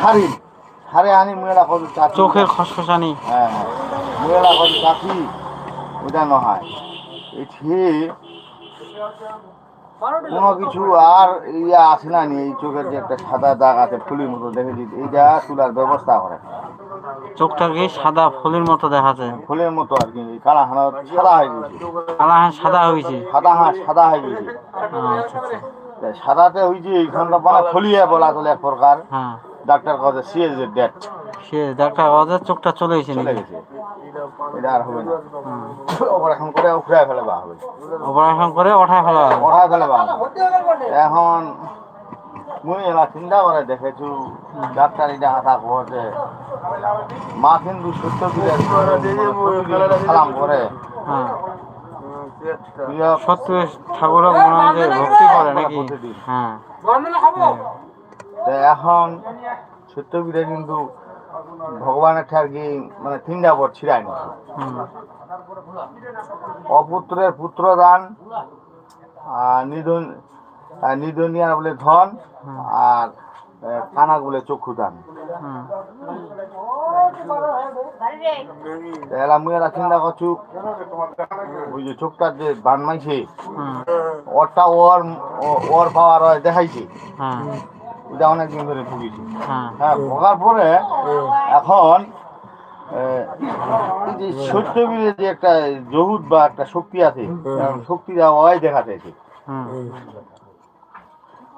সারি সারে আনি মেয়েরা কত চাচি চোখের খসখসানি। হ্যাঁ হ্যাঁ। মেয়েরা কত চাচি ওটা নহয় এটি কোনো কিছু আর ইয়া আছে না নি এই চোখের যে একটা সাদা দাগ আছে ফুলির মতো দেখেছি এইটা তোলার ব্যবস্থা করে। চোখটাকে সাদা ফুলের মতো দেখাচ্ছে। ফুলের মতো আর কি এই কালা হানা সাদা হয়ে গেছে। কালা হাঁ সাদা হয়েছে সাদা হাঁস সাদা হয়ে গেছে। আচ্ছা আচ্ছা। সাদাতে যে এইখানটা মানে ফলিয়ে বলা চলে এক প্রকার। হ্যাঁ। ডাক্তার কাছে সিএস ডেট সে দেখা ওদের চোখটা চলে গেছে চলে নাকি? গেছে। এটা আর হবে না। অপারেশন করে উঠে ফেলে বা হবে। অপারেশন করে ওঠায় ফেলা হবে। ওঠায় ফেলে বা হবে। এখন মুই এলা চিন্তা করে দেখেছু? ডাক্তার এটা আশা করছে। মা কিন্তু সুস্থ দিলে সালাম করে। হ্যাঁ। সত্য ঠাকুরও মনে হয় যে ভক্তি করে নাকি? হ্যাঁ। এখন সত্যবিদে কিন্তু ভগবানের ঠার কি মানে তিনটা বর ছিড়ায় নি অপুত্রের পুত্র দান আর নিধন নিধনিয়ার বলে ধন আর কানা বলে চক্ষু দান। এলা এলা চিন্তা করছু ওই যে চোখটার যে বান মাইছে ওরটা ওর ওর পাওয়ার হয় দেখাইছে। হ্যাঁ ওটা অনেকদিন ধরে ভুগিছে হ্যাঁ। হ্যাঁ ভোগার পরে এখন আহ, এই যে একটা জহুদ বা একটা শক্তি আছে শক্তি ওয়াই দেখা যাচ্ছে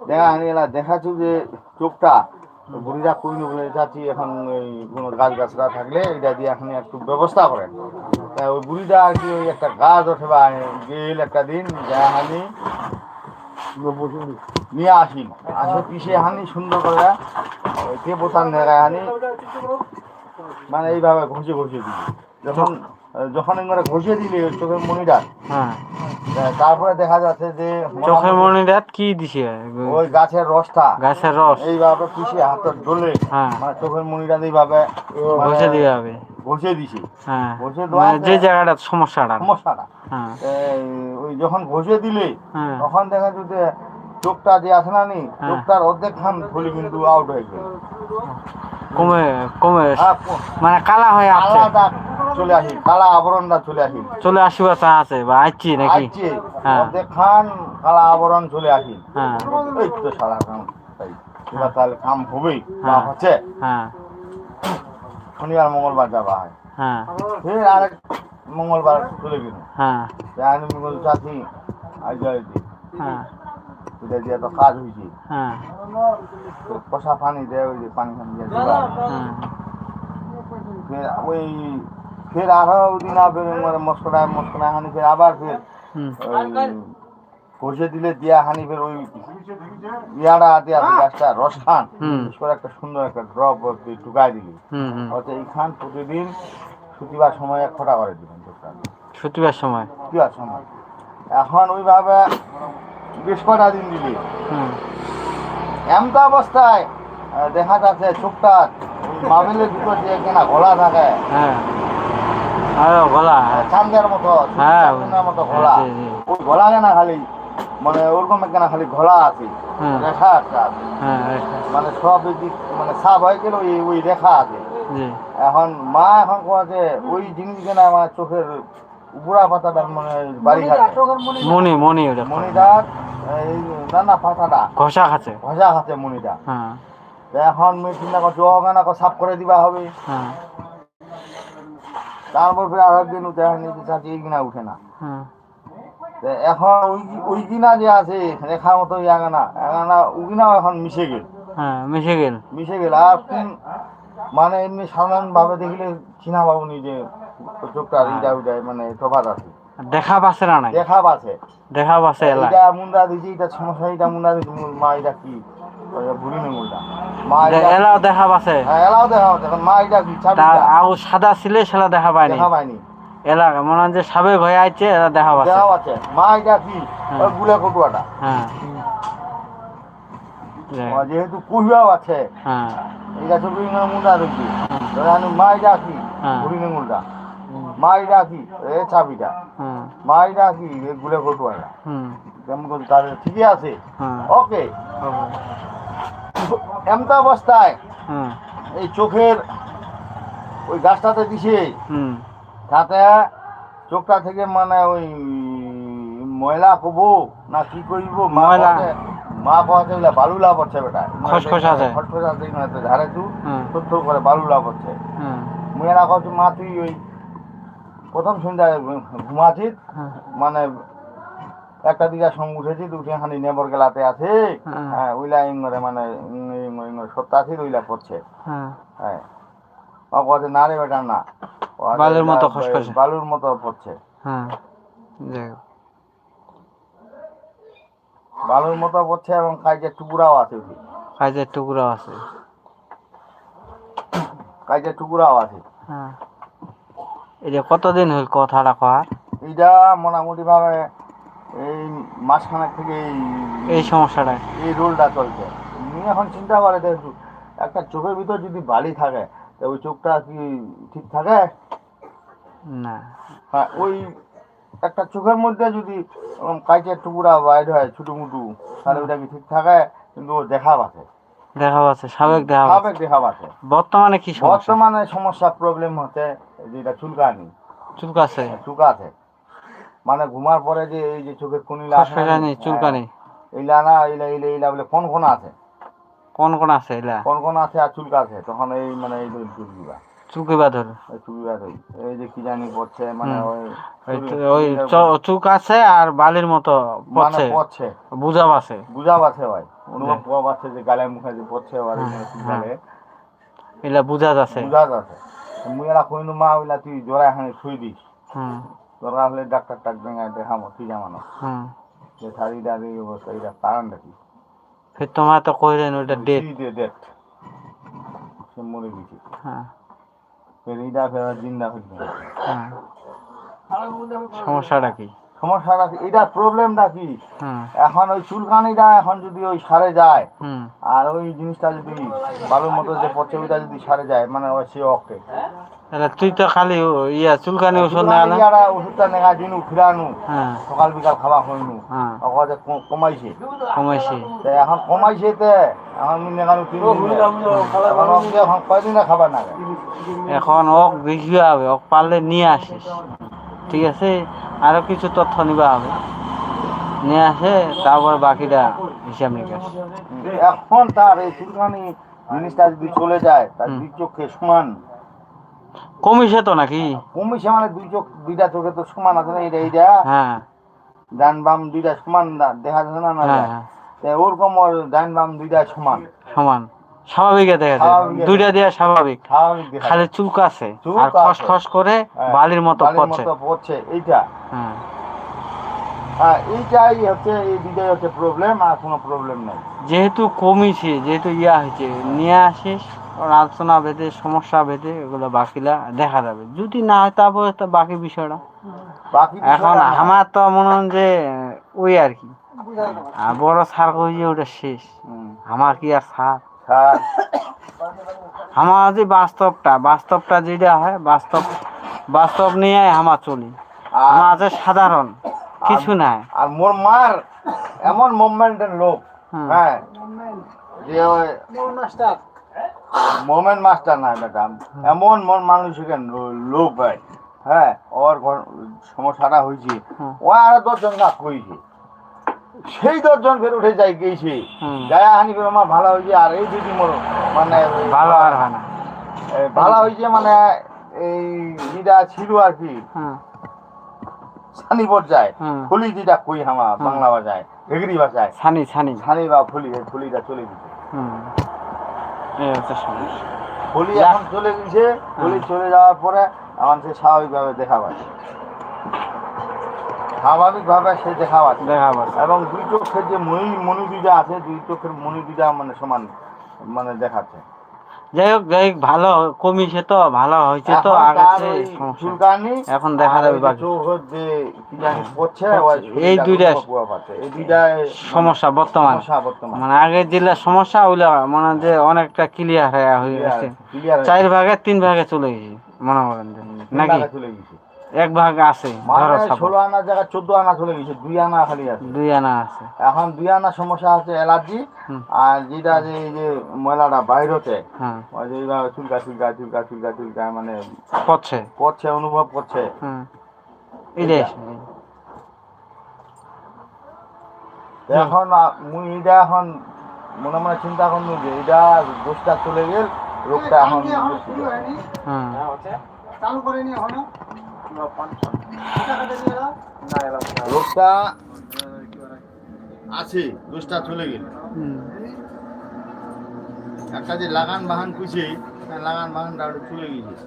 দেখা আমি এলা দেখাচ্ছি যে চোখটা বুড়িরা বলে যাচ্ছি এখন ওই কোনো গাছ গাছরা থাকলে এটা দিয়ে এখন একটু ব্যবস্থা করেন। ওই বুড়িটা আর কি ওই একটা গাছ ওঠে বা গেল একটা দিন যা হানি নিয়ে আসি। হানি সুন্দর করে কে বোতাম হানি। মানে এইভাবে ঘষে ঘষে যখন যখন ঘষে দিলি চোখের মনিটা হ্যাঁ। তারপরে দেখা যাচ্ছে যে চোখের মনিরাত কি দিছে? ওই গাছের রসটা। গাছের রস। এইভাবে পিছিয়ে হাতের ডলে হ্যাঁ। মানে চোখের মনিটা এইভাবে মানে ঘষে দিয়ে হবে। ঘষে দিছি। হ্যাঁ। ঘষে মানে দেওয়াতে যে জায়গাটা সমস্যাটা। সমস্যাটা। হ্যাঁ। ওই যখন ঘষে দিলে হ্যাঁ। তখন দেখা যাচ্ছে যে চোখটা যে আছে না নি হ্যাঁ। চোখটার অর্ধেক খান ফুলি কিন্তু আউট হয়ে গেল। কমে কমে হ্যাঁ, মানে কালা হয়ে আছে। চলে আসি কালা আবরণটা চলে আসি। চলে আসিবার চা আছে বা আইছি নাকি। অর্ধেক খান কালা আবরণ চলে আসি। হ্যাঁ। এই তো সারা কাম তাই। এবার তাহলে কাম হবেই বা হ্যাঁ। হচ্ছে। হ্যাঁ। শনিবার মঙ্গলবার যাবা হয়। হ্যাঁ। ফের আরেক মঙ্গলবার চলে গেল হ্যাঁ। আমি মঙ্গল চাচ্ছি আজ হ্যাঁ। এটা দিয়ে তো কাজ হয়েছে। হ্যাঁ। তো কষা পানি দেয় ওই যে পানি ফানি দিয়ে হ্যাঁ। ফের ওই ফের আরও দিন আবার মানে মস্করায় মস্করায় হানি ফের আবার ফের ঘষে দিলে দিয়া হানি ফের ওই হাতে আছে গাছটা রস খান করে একটা সুন্দর একটা ড্রপ টুকাই দিলি। এই খান প্রতিদিন শুকিবার সময় এক ফোঁটা করে দিবেন ছুটিবার সময়? শুকিবার সময়। এখন ওইভাবে বেশ কটা দিন দিলি। এমন অবস্থায় দেখা যাচ্ছে চোখটা মাবিলের ভিতর যে কিনা গলা থাকে। হ্যাঁ। গলা হ্যাঁ। চান্দের মতো হ্যাঁ, মতো জি। ওই গলা কেনা খালি মানে ওরকম কেনা খালি গলা আছে। হ্যাঁ। রেখা একটা আছে। হ্যাঁ মানে সব মানে সাপ হয়ে গেল ওই রেখা আছে। এখন মা এখন কোয়াছে ওই জিনিস কেনা আমার চোখের উপরা পাতাটা মানে বাড়ি মনি মনি ওটা। মনিটার এই নানা পাতাটা। ঘষা খাচ্ছে। ভজা খাচ্ছে মনিটা হ্যাঁ। এখন মেয়ে চিন্তা করছ ওখানে সাফ করে দিবা হবে? হ্যাঁ। তারপর ফের আর একদিন উঠে আসেনি যে চাচি এই কিনা উঠে না। হ্যাঁ। এখন ওই ওই কিনা যে আছে রেখা মতো ইয়াগানা এগানা উগিনাও এখন মিশে গেল। হ্যাঁ মিশে গেল। মিশে গেল। আর কোন মানে এমনি সাধারণ ভাবে দেখলে চিনা পাবো নি যে চোখটা এইটা ওইটা মানে তফাত আছে। দেখা পাচ্ছে না নাই দেখা পাচ্ছে। দেখা পাচ্ছে এলা। এটা মুন্ডা দিছি এটা সমস্যা এটা মুন্ডা দিছি মা এটা কি? এলাও দেখা পাচ্ছে। হ্যাঁ এলাও দেখা এখন মা এটা কি আউ সাদা ছিলে সেটা দেখা পায়নি। দেখা পাইনি এলা মনে হয় যে সাবেক হয়ে আইছে এরা দেখা পাচ্ছে। দেখা আছে মা এটা কি? হ্যাঁ। ওই বুলে কটুয়াটা। হ্যাঁ। যেহেতু কুহিয়াও আছে হ্যাঁ। মুন্ডা দেখি হ্যাঁ। বুড়ি নেমুলটা মা এটা কি এ এ গুলে কেমন করে ঠিকই আছে। হ্যাঁ। ওকে। এমতা অবস্থায় এই চোখের ওই গাছটাতে দিছে। তাতে চোখটা থেকে মানে ওই ময়লা কবো না কি করব? ময়লা। মা বালুলা পড়ছে বেটা। খসখসা আছে। খসখসা আছে না তো ধারে তু হুম থর থর করে হুম কত মা তুই ওই প্রথম সন্ধ্যায় ঘুমাছিস মানে একটা দিকে সঙ্গ উঠেছি উঠে হানি নেবর গেলাতে আছে। হ্যাঁ। হ্যাঁ ওইলা ইংরে মানে সত্য আছে ওইলা পড়ছে হ্যাঁ। হ্যাঁ না রে বেটা না। বালুর মতো খসখসে। বালুর মতো পড়ছে হ্যাঁ। বালুর মতো পড়ছে এবং কাজের টুকুরাও আছে কাজের টুকরো আছে। কাজের টুকুরাও আছে। হ্যাঁ। এই যে কতদিন হল কথাটা কর এইটা মোটামুটি ভাবে এই মাসখানেক থেকে এই এই সমস্যাটা এই রোলটা চলছে। তুমি এখন চিন্তা করে দেখো একটা চোখের ভিতর যদি বালি থাকে তা ওই চোখটা কি ঠিক থাকে? না। হ্যাঁ ওই একটা চোখের মধ্যে যদি কাইচের টুকুরা বাইর হয় ছোটো মুটু তাহলে ওটা কি ঠিক থাকে? কিন্তু ও দেখা পাচ্ছে দেখা পাচ্ছে সাবেক দেখা সাবেক দেখা পাচ্ছে বর্তমানে কি সমস্যা? বর্তমানে সমস্যা প্রবলেম হচ্ছে যেটা চুলকানি। চুলকাছে? চুকাছে মানে ঘুমার পরে যে এই যে চোখের কুনিলা আছে খসখসানি চুলকানি? হ্যাঁ, এইলা না এইলা এইলা এইলা বলে কোন কোন আছে? কোন কোন আছে এলা কোন কোন আছে আর চুলকাছে? তখন এই মানে এই চুলকিবা চুকিবা ধরে এই চুলকিবা ধরি। এই যে কি জানি পড়ছে মানে ওই ওই চুক আছে আর বালির মতো মানে পড়ছে। পড়ছে। বুঝাব আছে। বুঝাব আছে ভাই। অনুভব করা পাচ্ছে যে গালে মুখে যে পড়ছে আর এখানে চুলকালে এলা বুঝা যাচ্ছে। বুঝা যাচ্ছে। মুয়েরা কইনু মা হইলা তুই জোড়া এখানে শুই দিস। হুম। দরকার হলে ডাক্তার টাক ভেঙে দেখামো কি জামানো হুম। যে শাড়িটা এই অবস্থা এটা কারণটা কি? ফির তোমার তো কইলেন ওইটা ডেট ডেট সে মরে গেছে। হ্যাঁ। ফের ফেরা জিন্দা হইছে হ্যাঁ। সমস্যাটা কি? সমস্যাটা কি? এটা প্রবলেমটা কি? হুম এখন ওই চুলকানিটা এখন যদি ওই সারে যায় হুম। আর ওই জিনিসটা যদি ভালো মতো যে ওইটা যদি সারে যায় মানে ওই সে অকে তুই তো খালি ইয়া চুলকানি ওষুধ না ইয়ারা ওষুধটা নেগা দিনু ফিরানু হ্যাঁ। সকাল বিকাল খাওয়া হইনু। হ্যাঁ। অকতে কমাইছে। কমাইছে। তে এখন কমাইছে তে। এখন নেগানু তিন দিন এখন কয়দিনে খাবার না? এখন ওক দেখিবা হবে ওক পারলে নিয়ে আসিস। ঠিক আছে? আরও কিছু তথ্য নিবা হবে। নিয়ে আসে তারপর বাকিটা হিসাব নিকাশ। এখন তার এই চুলকানি জিনিসটা যদি চলে যায় তার। দুই চোখে সমান। কমিছে তো নাকি? কমিছে মানে দুই চোখ দুইটা চোখে তো সমান আছে না এইটা এইটা। হ্যাঁ। ডান বাম দুইটা সমান দেখা যাচ্ছে না না হ্যাঁ হ্যাঁ। ওরকম ওর ডান বাম দুইটা সমান। সমান। স্বাভাবিক দেখা যায়। দুইটা দিয়া স্বাভাবিক। খালি চুলকাছে আর চুলকাছে। খস খস করে হ্যাঁ, বালির মতো বালির পড়ছে। মতো পড়ছে এইটা। হ্যাঁ। এইটাই হচ্ছে এই দুইটাই হচ্ছে প্রবলেম আর কোনো প্রবলেম নাই। যেহেতু কমিছে যেহেতু ইয়া হয়েছে নিয়ে আসিস। আলোচনা ভেদে সমস্যা ভেদে এগুলো বাকিলা দেখা যাবে। যদি না হয় তারপরে তো বাকি বিষয়টা। এখন আমার তো মনে হয় যে ওই আর কি। বড় সার কই যে ওটা শেষ। হুম, আমার কি আর সার আমার যে বাস্তবটা বাস্তবটা যেটা হয় বাস্তব বাস্তব নিয়ে আমার চলি। আমার যে সাধারণ কিছু নাই। আর মোর মার এমন মুভমেন্টের লোক হ্যাঁ যে ওই মোমেন্ট মাস্টার নাই ম্যাডাম। এমন মন মানসিকের লো- লোক ভাই হ্যাঁ ওর সমস্যাটা হয়েছে ও আর দশজন কাজ করেছে সেই দশজন ফের উঠে যাই গেছে। হুম। হানি করে আমার ভালো হয়েছে আর এই দিদি মোর মানে ভালো আর হয় না। ভালো হয়েছে মানে এই যেটা ছিল আর কি। সানি পর্যায়ে ফুলি যেটা কই হুম। বাংলা ভাষায় ভেগরি ভাষায়। ছানি ছানি ছানি বা ফুলি ফুলিটা চলে গেছে। হুম। এই হচ্ছে সমস্যা। ফুলি এখন চলে গেছে। হোলি চলে যাওয়ার পরে আমার সে স্বাভাবিকভাবে দেখা পাচ্ছে স্বাভাবিকভাবে সে দেখা পাচ্ছে দেখা পাচ্ছে এবং দুই চোখের যে মণি দুইটা আছে দুই চোখের দুইটা মানে সমান মানে দেখাচ্ছে। যাই হোক যাই হোক ভালো কমিছে তো ভালো হয়েছে তো এখন দেখা যাবে বাকি। এই দুইটা- সমস্যা বর্তমান। মানে আগের জেলা সমস্যা ওইলা মনে যে অনেকটা ক্লিয়ার হয়ে গেছে। চার ভাগে তিন ভাগে চলে গেছে মনে করেন নাকি? এক ভাগ আছে মানে ষোলো আনা জায়গায় চোদ্দ আনা চলে গেছে দুই আনা খালি আছে। দুই আনা আছে। এখন দুই আনা সমস্যা আছে অ্যালার্জি আর যেটা যে এই যে ময়লাটা বাইরেতে হ্যাঁ। ওই যে এইভাবে চুলকা চুলকা চুলকা চুলকা চুলকা মানে পড়ছে। করছে অনুভব করছে। হ্যাঁ এখন মুই এটা এখন মনে মনে চিন্তা করল যে এটা দোষটা চলে গেল রোগটা এখন হ্যাঁ। আছে দোষটা চলে গেল। একটা যে লাগান বাহান খুঁজে লাগান বাহানটা চলে গেছে।